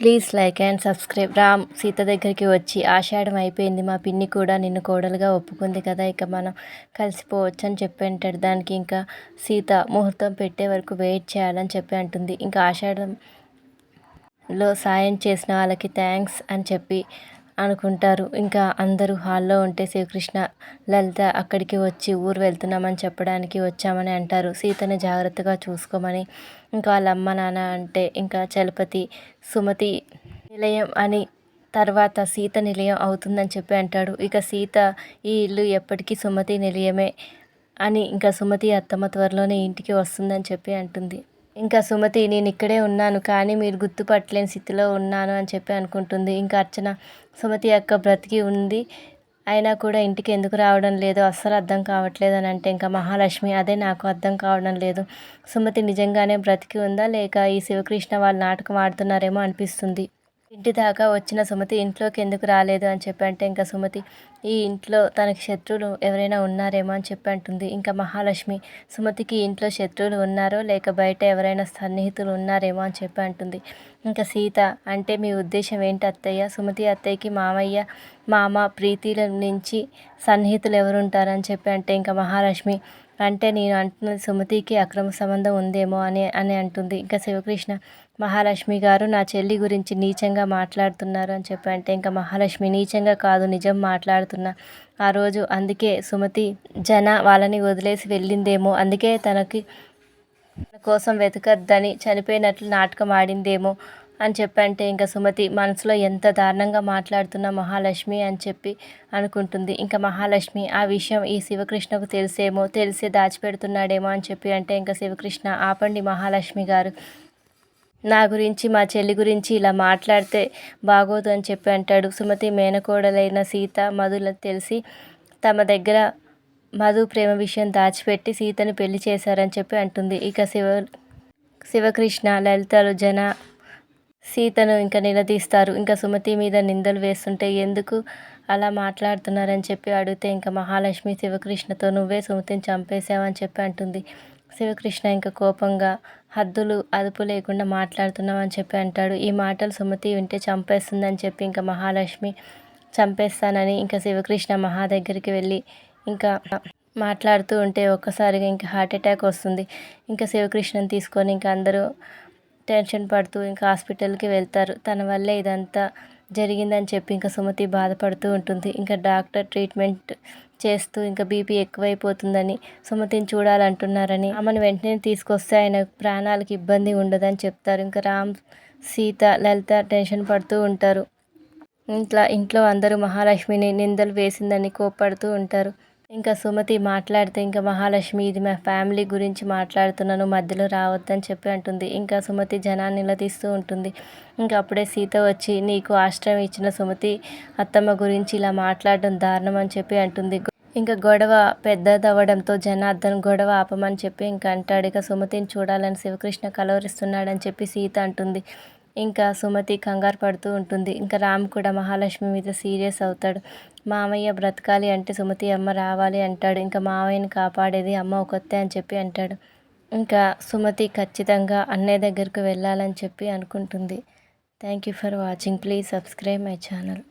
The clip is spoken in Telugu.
Please like and subscribe. Ram Sita దగ్గరికి వచ్చి ఆషాఢం అయిపోయింది మా పిన్ని కూడా నిన్ను కోడలుగా ఒప్పుకుంది కదా ఇక మనం కలిసిపోవచ్చు అని చెప్పి అంటాడు. దానికి ఇంకా సీత ముహూర్తం పెట్టే వరకు వెయిట్ చేయాలని చెప్పి అంటుంది. ఇంకా ఆషాఢంలో సాయం చేసిన వాళ్ళకి థ్యాంక్స్ అని చెప్పి అనుకుంటారు. ఇంకా అందరూ హాల్లో ఉంటే శ్రీకృష్ణ లలిత అక్కడికి వచ్చి ఊరు వెళ్తున్నామని చెప్పడానికి వచ్చామని అంటారు. సీతని జాగ్రత్తగా చూసుకోమని. ఇంకా వాళ్ళ అమ్మ నాన్న అంటే ఇంకా చలపతి సుమతి నిలయం అని తర్వాత సీత నిలయం అవుతుందని చెప్పి అంటాడు. ఇక సీత ఈ ఇల్లు ఎప్పటికీ సుమతి నిలయమే అని ఇంకా సుమతి అత్తమ్మ త్వరలోనే ఇంటికి వస్తుందని చెప్పి అంటుంది. ఇంకా సుమతి నేను ఇక్కడే ఉన్నాను కానీ మీరు గుర్తుపట్టలేని స్థితిలో ఉన్నాను అని చెప్పి అనుకుంటుంది. ఇంకా అర్చన సుమతి అక్క బ్రతికి ఉంది అయినా కూడా ఇంటికి ఎందుకు రావడం లేదు? అస్సలు అర్థం కావట్లేదు అని అంటే ఇంకా మహాలక్ష్మి అదే నాకు అర్థం కావడం లేదు. సుమతి నిజంగానే బ్రతికి ఉందా? లేక ఈ శివకృష్ణ వాళ్ళు నాటకం ఆడుతున్నారేమో అనిపిస్తుంది. ఇంటి దాకా వచ్చిన సుమతి ఇంట్లోకి ఎందుకు రాలేదు అని చెప్పి అంటే ఇంకా సుమతి ఈ ఇంట్లో తనకి శత్రువులు ఎవరైనా ఉన్నారేమో అని చెప్పి అంటుంది. ఇంకా మహాలక్ష్మి సుమతికి ఇంట్లో శత్రువులు ఉన్నారో లేక బయట ఎవరైనా సన్నిహితులు ఉన్నారేమో అని చెప్పి అంటుంది. ఇంకా సీత అంటే మీ ఉద్దేశం ఏంటి అత్తయ్య? సుమతి అత్తయ్యకి మామయ్య మామ ప్రీతిల నుంచి సన్నిహితులు ఎవరుంటారని చెప్పి అంటే ఇంకా మహాలక్ష్మి అంటే నేను అంటున్నది సుమతికి అక్రమ సంబంధం ఉందేమో అని అని అంటుంది. ఇంకా శివకృష్ణ మహాలక్ష్మి గారు నా చెల్లి గురించి నీచంగా మాట్లాడుతున్నారు అని చెప్పి అంటే ఇంకా మహాలక్ష్మి నీచంగా కాదు నిజం మాట్లాడుతున్నా. ఆ రోజు అందుకే సుమతి జన వాళ్ళని వదిలేసి వెళ్ళిందేమో అందుకే తనకి తన కోసం వెతకద్దని చనిపోయినట్లు నాటకం ఆడిందేమో అని చెప్పంటే ఇంకా సుమతి మనసులో ఎంత దారుణంగా మాట్లాడుతున్న మహాలక్ష్మి అని చెప్పి అనుకుంటుంది. ఇంకా మహాలక్ష్మి ఆ విషయం ఈ శివకృష్ణకు తెలిసేమో తెలిసే దాచిపెడుతున్నాడేమో అని చెప్పి అంటే ఇంకా శివకృష్ణ ఆపండి మహాలక్ష్మి గారు. నా గురించి మా చెల్లి గురించి ఇలా మాట్లాడితే బాగోదు అని చెప్పి అంటాడు. సుమతి మేనకోడలైన సీత మధుల తెలిసి తమ దగ్గర మధు ప్రేమ విషయం దాచిపెట్టి సీతను పెళ్ళి చేశారని చెప్పి అంటుంది. ఇక శివ శివకృష్ణ లలితలు జన సీతను ఇంకా నిలదీస్తారు. ఇంకా సుమతి మీద నిందలు వేస్తుంటే ఎందుకు అలా మాట్లాడుతున్నారని చెప్పి అడిగితే ఇంకా మహాలక్ష్మి శివకృష్ణతో నువ్వే సుమతిని చంపేశావని చెప్పి అంటుంది. శివకృష్ణ ఇంకా కోపంగా హద్దులు అదుపు లేకుండా మాట్లాడుతున్నామని చెప్పి అంటాడు. ఈ మాటలు సుమతి వింటే చంపేస్తుందని చెప్పి ఇంకా మహాలక్ష్మి చంపేస్తానని ఇంకా శివకృష్ణ మహా దగ్గరికి వెళ్ళి ఇంకా మాట్లాడుతూ ఉంటే ఒక్కసారిగా ఇంకా హార్ట్ అటాక్ వస్తుంది. ఇంకా శివకృష్ణని తీసుకొని ఇంకా అందరూ టెన్షన్ పడుతూ ఇంకా హాస్పిటల్కి వెళ్తారు. తన వల్లే ఇదంతా జరిగిందని చెప్పి ఇంకా సుమతి బాధపడుతూ ఉంటుంది. ఇంకా డాక్టర్ ట్రీట్మెంట్ చేస్తూ ఇంకా బీపీ ఎక్కువైపోతుందని సుమతిని చూడాలంటున్నారని ఆమెను వెంటనే తీసుకొస్తే ఆయన ప్రాణాలకు ఇబ్బంది ఉండదని చెప్తారు. ఇంకా రామ్ సీత లలిత టెన్షన్ పడుతూ ఉంటారు. ఇంట్లో ఇంట్లో అందరూ మహాలక్ష్మిని నిందలు వేసిందని కోప్పడుతూ ఉంటారు. ఇంకా సుమతి మాట్లాడితే ఇంకా మహాలక్ష్మి ఇది మా ఫ్యామిలీ గురించి మాట్లాడుతున్నాను మధ్యలో రావద్దని చెప్పి అంటుంది. ఇంకా సుమతి జనాన్ని నిలదీస్తూ ఉంటుంది. ఇంకా అప్పుడే సీత వచ్చి నీకు ఆశ్రయం ఇచ్చిన సుమతి అత్తమ్మ గురించి ఇలా మాట్లాడడం దారుణం అని చెప్పి అంటుంది. ఇంకా గొడవ పెద్దదవ్వడంతో జనార్దన్ గొడవ ఆపమని చెప్పి ఇంకా అంటాడు. ఇక సుమతిని చూడాలని శివకృష్ణ కలవరిస్తున్నాడని చెప్పి సీత అంటుంది. ఇంకా సుమతి కంగారు పడుతూ ఉంటుంది. ఇంకా రామ్ కూడా మహాలక్ష్మి మీద సీరియస్ అవుతాడు. మామయ్య బ్రతకాలి అంటే సుమతి అమ్మ రావాలి అంటాడు. ఇంకా మామయ్యని కాపాడేది అమ్మ ఒకతే అని చెప్పి అంటాడు. ఇంకా సుమతి ఖచ్చితంగా అన్నయ్య దగ్గరకు వెళ్ళాలని చెప్పి అనుకుంటుంది. Thank you for watching please subscribe my channel